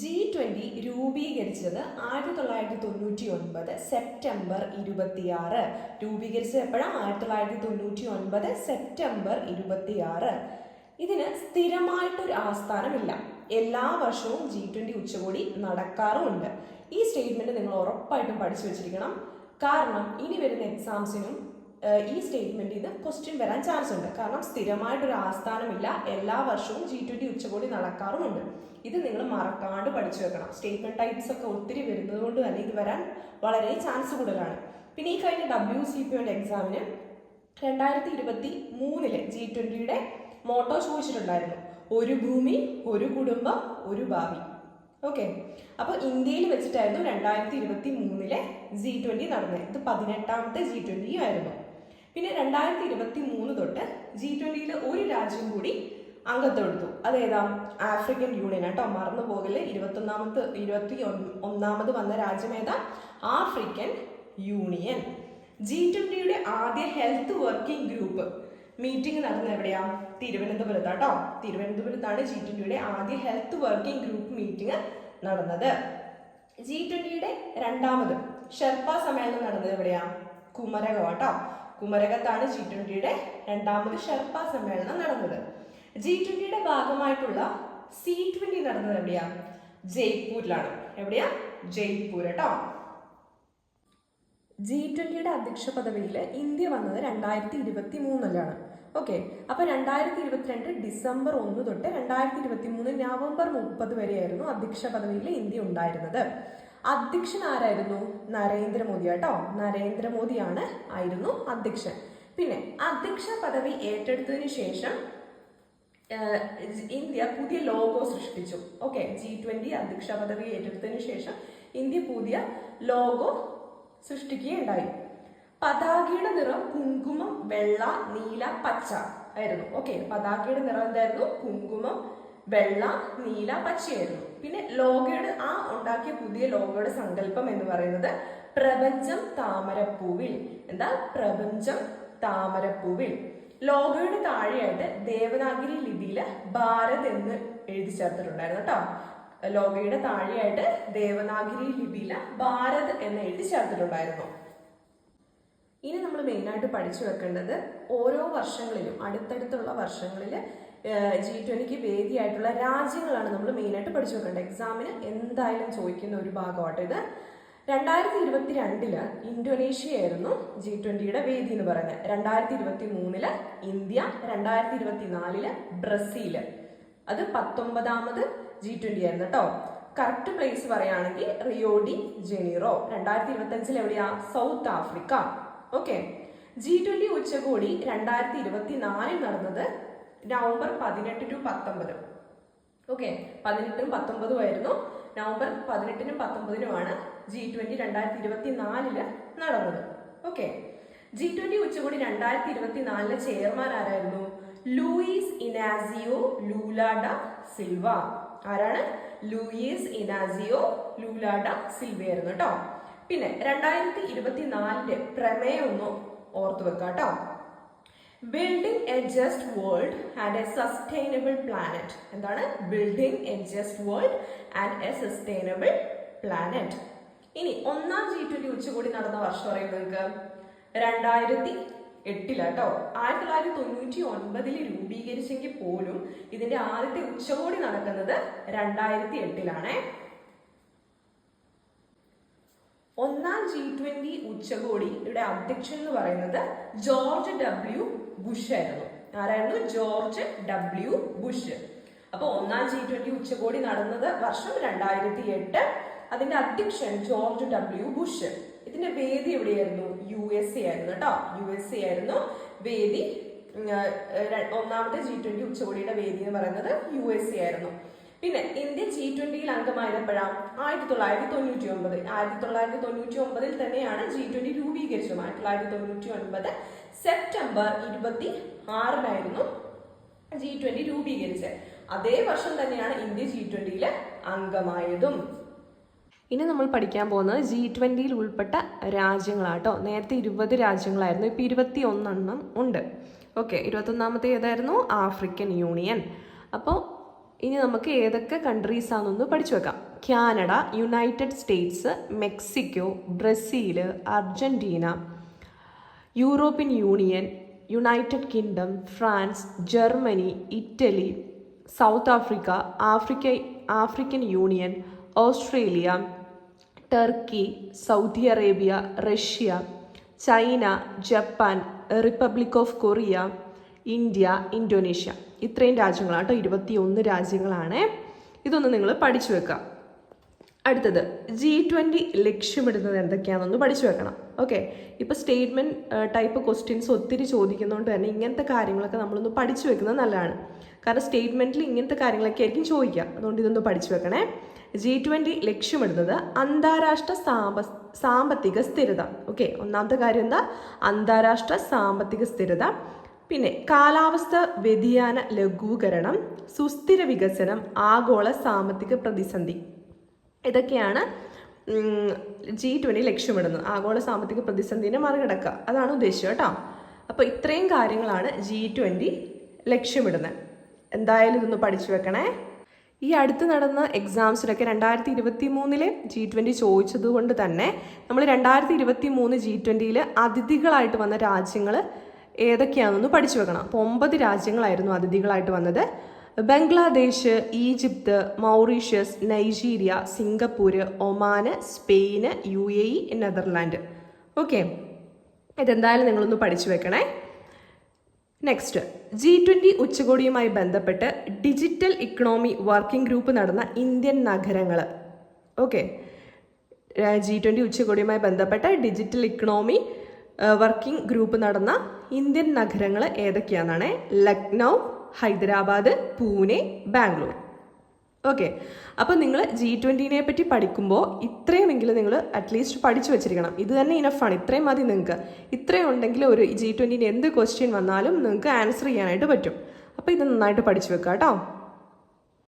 G twenty രൂപീകരിച്ചത് ആയിരത്തി തൊള്ളായിരത്തി തൊണ്ണൂറ്റി ഒൻപത് സെപ്റ്റംബർ ഇരുപത്തിയാറ്. രൂപീകരിച്ചത് എപ്പോഴാണ് ആയിരത്തി തൊള്ളായിരത്തി തൊണ്ണൂറ്റി ഒൻപത് സെപ്റ്റംബർ ഇരുപത്തിയാറ്. ഇതിന് സ്ഥിരമായിട്ടൊരു ആസ്ഥാനമില്ല. എല്ലാ വർഷവും ജി ട്വന്റി ഉച്ചകോടി നടക്കാറുമുണ്ട്. ഈ സ്റ്റേറ്റ്മെന്റ് നിങ്ങൾ ഉറപ്പായിട്ടും പഠിച്ചു വെച്ചിരിക്കണം. കാരണം ഇനി വരുന്ന എക്സാംസിനും ഈ സ്റ്റേറ്റ്മെന്റിൽ നിന്ന് ക്വസ്റ്റ്യൻ വരാൻ ചാൻസ് ഉണ്ട്. കാരണം സ്ഥിരമായിട്ട് സ്ഥിരമായിട്ടൊരു ആസ്ഥാനമില്ല. എല്ലാ വർഷവും ജി ട്വന്റി ഉച്ചകോടി നടക്കാറുമുണ്ട്. ഇത് നിങ്ങൾ മറക്കാണ്ട് പഠിച്ചു വെക്കണം. സ്റ്റേറ്റ്മെന്റ് ടൈപ്സ് ഒക്കെ ഒത്തിരി വരുന്നത് കൊണ്ട് തന്നെ ഇത് വരാൻ വളരെ ചാൻസ് കൂടുതലാണ്. പിന്നെ ഈ കഴിഞ്ഞ ഡബ്ല്യു സി പി എക്സാമിന് രണ്ടായിരത്തി ഇരുപത്തി മൂന്നിൽ ജി ട്വന്റിയുടെ മോട്ടോ ചോദിച്ചിട്ടുണ്ടായിരുന്നു. ഒരു ഭൂമി ഒരു കുടുംബം ഒരു ഭാവി. ഓക്കെ അപ്പോൾ ഇന്ത്യയിൽ വെച്ചിട്ടായിരുന്നു രണ്ടായിരത്തി ഇരുപത്തി മൂന്നിലെ ജി ട്വന്റി നടന്നത്. ഇത് പതിനെട്ടാമത്തെ ജി ട്വന്റി ആയിരുന്നു. പിന്നെ രണ്ടായിരത്തി ഇരുപത്തി മൂന്ന് തൊട്ട് ജി ട്വന്റിയിൽ ഒരു രാജ്യം കൂടി അംഗത്വം എടുത്തു അതേതാ? African union. കേട്ടോ മറന്നു പോകൽ ഇരുപത്തൊന്നാമത് ഇരുപത്തി ഒന്ന് ഒന്നാമത് വന്ന രാജ്യം ഏതാ? African union. ജി ട്വന്റിയുടെ ആദ്യ ഹെൽത്ത് വർക്കിംഗ് ഗ്രൂപ്പ് മീറ്റിംഗ് നടന്നത് എവിടെയാ? തിരുവനന്തപുരത്ത്. കേട്ടോ തിരുവനന്തപുരത്താണ് ജി ട്വന്റിയുടെ ആദ്യ ഹെൽത്ത് വർക്കിംഗ് ഗ്രൂപ്പ് മീറ്റിംഗ് നടന്നത്. ജി ട്വന്റിയുടെ രണ്ടാമത് ഷെർപ്പ സമ്മേളനം നടന്നത് എവിടെയാ? കുമരകം. കേട്ടോ കുമരകത്താണ് ജി ട്വന്റിയുടെ രണ്ടാമത് ഷെർപ്പ സമ്മേളനം നടന്നത്. ജി ട്വന്റിയുടെ ഭാഗമായിട്ടുള്ള സി ട്വന്റി നടന്നത് എവിടെയാ? ജയ്പൂരിലാണ്. എവിടെയാ? ജയ്പൂർ കേട്ടോ. ജി ട്വന്റിയുടെ അധ്യക്ഷ പദവിയിൽ ഇന്ത്യ വന്നത് രണ്ടായിരത്തി ഇരുപത്തി മൂന്നിലാണ് ഓക്കെ അപ്പൊ രണ്ടായിരത്തി ഇരുപത്തിരണ്ട് ഡിസംബർ ഒന്ന് തൊട്ട് രണ്ടായിരത്തി ഇരുപത്തി മൂന്ന് നവംബർ മുപ്പത് വരെയായിരുന്നു അധ്യക്ഷ പദവിയിൽ ഇന്ത്യ ഉണ്ടായിരുന്നത്. അധ്യക്ഷൻ ആരായിരുന്നു? നരേന്ദ്രമോദി കേട്ടോ നരേന്ദ്രമോദിയാണ് ആയിരുന്നു അധ്യക്ഷൻ. പിന്നെ അധ്യക്ഷ പദവി ഏറ്റെടുത്തതിന് ശേഷം ഇന്ത്യ പുതിയ ലോഗോ സൃഷ്ടിച്ചു. ഓക്കെ ജി ട്വന്റി അധ്യക്ഷ പദവി ഏറ്റെടുത്തതിന് ശേഷം ഇന്ത്യ പുതിയ ലോഗോ സൃഷ്ടിക്കുകയുണ്ടായി. പതാകയുടെ നിറം കുങ്കുമം വെള്ള നീല പച്ച ആയിരുന്നു. ഓക്കെ പതാകയുടെ നിറം എന്തായിരുന്നു? കുങ്കുമം വെള്ള നീല പച്ചയായിരുന്നു. പിന്നെ ലോഗയുടെ ആ ഉണ്ടാക്കിയ പുതിയ ലോഗയുടെ സങ്കല്പം എന്ന് പറയുന്നത് പ്രപഞ്ചം താമരപ്പൂവിൽ. എന്താ? പ്രപഞ്ചം താമരപ്പൂവിൽ. ലോഗോയുടെ താഴെയായിട്ട് ദേവനാഗിരി ലിപിയിൽ ഭാരത് എന്ന് എഴുതി ചേർത്തിട്ടുണ്ടായിരുന്നു കേട്ടോ. ലോഗോയുടെ താഴെയായിട്ട് ദേവനാഗിരി ലിപിയിൽ ഭാരത് എന്ന് എഴുതി ചേർത്തിട്ടുണ്ടായിരുന്നു. ഇനി നമ്മൾ മെയിനായിട്ട് പഠിച്ചു വെക്കേണ്ടത് ഓരോ വർഷങ്ങളിലും അടുത്തടുത്തുള്ള വർഷങ്ങളിൽ ജി ട്വന്റിക്ക് വേദിയായിട്ടുള്ള രാജ്യങ്ങളാണ് നമ്മൾ മെയിനായിട്ട് പഠിച്ചു വെക്കേണ്ടത് എക്സാമിന് എന്തായാലും ചോദിക്കുന്ന ഒരു ഭാഗമാട്ടോ ഇത്. രണ്ടായിരത്തി ഇരുപത്തി രണ്ടിൽ ഇന്തോനേഷ്യ ആയിരുന്നു ജി ട്വന്റിയുടെ വേദി എന്ന് പറയുന്നത് രണ്ടായിരത്തി ഇരുപത്തി മൂന്നിൽ ഇന്ത്യ രണ്ടായിരത്തി ഇരുപത്തി നാലിൽ ബ്രസീൽ. അത് പത്തൊമ്പതാമത് ജി ട്വന്റി ആയിരുന്നു കേട്ടോ കറക്റ്റ് പ്ലേസ് പറയുകയാണെങ്കിൽ റിയോഡി ജെനീറോ രണ്ടായിരത്തി ഇരുപത്തി അഞ്ചിൽ എവിടെയാ? South Africa okay G twenty ഉച്ചകോടി രണ്ടായിരത്തി ഇരുപത്തി നാലിൽ നടന്നത് നവംബർ പതിനെട്ട് ടു പത്തൊമ്പത്. ഓക്കെ പതിനെട്ടും പത്തൊമ്പതും ആയിരുന്നു. നവംബർ പതിനെട്ടിനും പത്തൊമ്പതിനുമാണ് ജി ട്വന്റി രണ്ടായിരത്തി ഇരുപത്തി നാലിൽ നടന്നത്. ഓക്കെ ജി ട്വന്റി ഉച്ചകോടി രണ്ടായിരത്തി ഇരുപത്തി നാലിലെ ചെയർമാൻ ആരായിരുന്നു? Luiz Inacio Lula da Silva. ആരാണ്? Luiz Inacio Lula da Silva ആയിരുന്നു കേട്ടോ പിന്നെ രണ്ടായിരത്തി ഇരുപത്തി നാലിന്റെ പ്രമേയം ഒന്ന് ഓർത്തു വെക്കാം കേട്ടോ building a just world and a sustainable planet എന്താണ്? Building a just world and a sustainable planet ഇനി ഒന്നാം ജി ട്വന്റി ഉച്ചകോടി നടന്ന വർഷം പറയുന്നത് നിങ്ങൾക്ക്? രണ്ടായിരത്തി എട്ടിലാട്ടോ ആയിരത്തി തൊള്ളായിരത്തി തൊണ്ണൂറ്റി ഒൻപതിൽ രൂപീകരിച്ചെങ്കിൽ പോലും ഇതിന്റെ ആദ്യത്തെ ഉച്ചകോടി നടക്കുന്നത് രണ്ടായിരത്തി എട്ടിലാണേ ഒന്നാം ജി ട്വന്റി ഉച്ചകോടിയുടെ അധ്യക്ഷൻ എന്ന് പറയുന്നത് ജോർജ് ഡബ്ല്യു ബുഷ് ആയിരുന്നു. ആരായിരുന്നു? George W Bush. അപ്പോൾ ഒന്നാം ജി ട്വന്റി ഉച്ചകോടി നടന്നത് വർഷം രണ്ടായിരത്തി എട്ട് അതിന്റെ അധ്യക്ഷൻ ജോർജ് ഡബ്ല്യു ബുഷ്. ഇതിന്റെ വേദി എവിടെയായിരുന്നു? യു എസ് എ ആയിരുന്നു കേട്ടോ. യു എസ് എ ആയിരുന്നു. വേദി ഒന്നാമത്തെ ജി ട്വന്റി ഉച്ചകോടിയുടെ വേദി എന്ന് പറയുന്നത് യു എസ് എ ആയിരുന്നു. പിന്നെ ഇന്ത്യ ജി ട്വന്റിയിൽ അംഗമായപ്പോഴാണ് ആയിരത്തി തൊള്ളായിരത്തി തൊണ്ണൂറ്റി ഒമ്പത് ആയിരത്തി തൊള്ളായിരത്തി തൊണ്ണൂറ്റി ഒമ്പതിൽ തന്നെയാണ് ജി ട്വന്റി രൂപീകരിച്ചത്. ആയിരത്തി തൊള്ളായിരത്തി തൊണ്ണൂറ്റി ഒൻപത് സെപ്റ്റംബർ ഇരുപത്തി ആറിനായിരുന്നു ജി ട്വന്റി രൂപീകരിച്ചത്. അതേ വർഷം തന്നെയാണ് ഇന്ത്യ ജി ട്വന്റിയിൽ അംഗമായതും. ഇനി നമ്മൾ പഠിക്കാൻ പോകുന്നത് ജി ട്വന്റിയിൽ ഉൾപ്പെട്ട രാജ്യങ്ങളാട്ടോ നേരത്തെ ഇരുപത് രാജ്യങ്ങളായിരുന്നു. ഇപ്പൊ ഇരുപത്തി ഒന്നെണ്ണം ഉണ്ട്. ഓക്കെ ഇരുപത്തൊന്നാമത്തെ ഏതായിരുന്നു ആഫ്രിക്കൻ യൂണിയൻ. അപ്പോൾ ഇനി നമുക്ക് ഏതൊക്കെ കൺട്രീസ് ആണെന്നൊന്ന് പഠിച്ചു വെക്കാം. Canada United States Mexico Brazil Argentina European Union United Kingdom France Germany Italy South Africa Africa African Union Australia Turkey Saudi Arabia Russia China Japan Republic of Korea India Indonesia. ഇത്രയും രാജ്യങ്ങളാണ് കേട്ടോ ഇരുപത്തിയൊന്ന് രാജ്യങ്ങളാണ്. ഇതൊന്ന് നിങ്ങൾ പഠിച്ചു വെക്കുക. അടുത്തത് ജി ട്വന്റി ലക്ഷ്യമിടുന്നത് എന്തൊക്കെയാണെന്നൊന്ന് പഠിച്ചു വെക്കണം. ഓക്കെ ഇപ്പോൾ സ്റ്റേറ്റ്മെന്റ് ടൈപ്പ് ക്വസ്റ്റ്യൻസ് ഒത്തിരി ചോദിക്കുന്നതുകൊണ്ട് തന്നെ ഇങ്ങനത്തെ കാര്യങ്ങളൊക്കെ നമ്മളൊന്ന് പഠിച്ചു വെക്കുന്നത് നല്ലതാണ്. കാരണം സ്റ്റേറ്റ്മെന്റിൽ ഇങ്ങനത്തെ കാര്യങ്ങളൊക്കെ ആയിരിക്കും ചോദിക്കുക. അതുകൊണ്ട് ഇതൊന്ന് പഠിച്ചു വെക്കണേ. ജി ട്വന്റി ലക്ഷ്യമിടുന്നത് അന്താരാഷ്ട്ര സാമ്പ സാമ്പത്തിക സ്ഥിരത. ഓക്കെ ഒന്നാമത്തെ കാര്യം എന്താ? അന്താരാഷ്ട്ര സാമ്പത്തിക സ്ഥിരത. പിന്നെ കാലാവസ്ഥ വ്യതിയാന ലഘൂകരണം സുസ്ഥിര വികസനം ആഗോള സാമ്പത്തിക പ്രതിസന്ധി. ഇതൊക്കെയാണ് ജി ട്വന്റി ലക്ഷ്യമിടുന്നത്. ആഗോള സാമ്പത്തിക പ്രതിസന്ധിനെ മറികടക്കുക. അതാണ് ഉദ്ദേശം കേട്ടോ. അപ്പോൾ ഇത്രയും കാര്യങ്ങളാണ് ജി ട്വന്റി ലക്ഷ്യമിടുന്നത്. എന്തായാലും ഇതൊന്ന് പഠിച്ചു വെക്കണേ. ഈ അടുത്ത് നടന്ന എക്സാംസിലൊക്കെ രണ്ടായിരത്തി ഇരുപത്തി മൂന്നിലെ ജി ട്വന്റി ചോദിച്ചത് കൊണ്ട് തന്നെ നമ്മൾ രണ്ടായിരത്തി ഇരുപത്തി മൂന്ന് ജി ട്വന്റിയിൽ അതിഥികളായിട്ട് വന്ന രാജ്യങ്ങൾ ഏതൊക്കെയാണെന്നൊന്ന് പഠിച്ചു വെക്കണം. അപ്പോൾ ഒമ്പത് രാജ്യങ്ങളായിരുന്നു അതിഥികളായിട്ട് വന്നത്. Bangladesh Egypt Mauritius Nigeria Singapore Oman Spain U A E Netherland. Okay. ഇതെന്തായാലും നിങ്ങളൊന്ന് പഠിച്ചു വെക്കണേ. നെക്സ്റ്റ് ജി ട്വന്റി ഉച്ചകോടിയുമായി ബന്ധപ്പെട്ട് ഡിജിറ്റൽ ഇക്കണോമി വർക്കിംഗ് ഗ്രൂപ്പ് നടന്ന ഇന്ത്യൻ നഗരങ്ങൾ ഓക്കെ. ജി ട്വന്റി ഉച്ചകോടിയുമായി ബന്ധപ്പെട്ട ഡിജിറ്റൽ ഇക്കണോമി വർക്കിംഗ് ഗ്രൂപ്പ് നടന്ന ഇന്ത്യൻ നഗരങ്ങൾ ഏതൊക്കെയാണെന്നാണ് ലക്നൗ ഹൈദരാബാദ് പൂനെ ബാംഗ്ലൂർ. ഓക്കെ. അപ്പോൾ നിങ്ങൾ ജി ട്വന്റീനെ പറ്റി പഠിക്കുമ്പോൾ ഇത്രയുമെങ്കിലും നിങ്ങൾ അറ്റ്ലീസ്റ്റ് പഠിച്ചു വെച്ചിരിക്കണം. ഇത് തന്നെ ഇനഫാണ് ഇത്രയും മതി നിങ്ങൾക്ക് ഇത്രയും ഉണ്ടെങ്കിൽ ഒരു ജി ട്വന്റീന്റെ എന്ത് ക്വസ്റ്റ്യൻ വന്നാലും നിങ്ങൾക്ക് ആൻസർ ചെയ്യാനായിട്ട് പറ്റും. അപ്പോൾ ഇത് നന്നായിട്ട് പഠിച്ചു വെക്കുക കേട്ടോ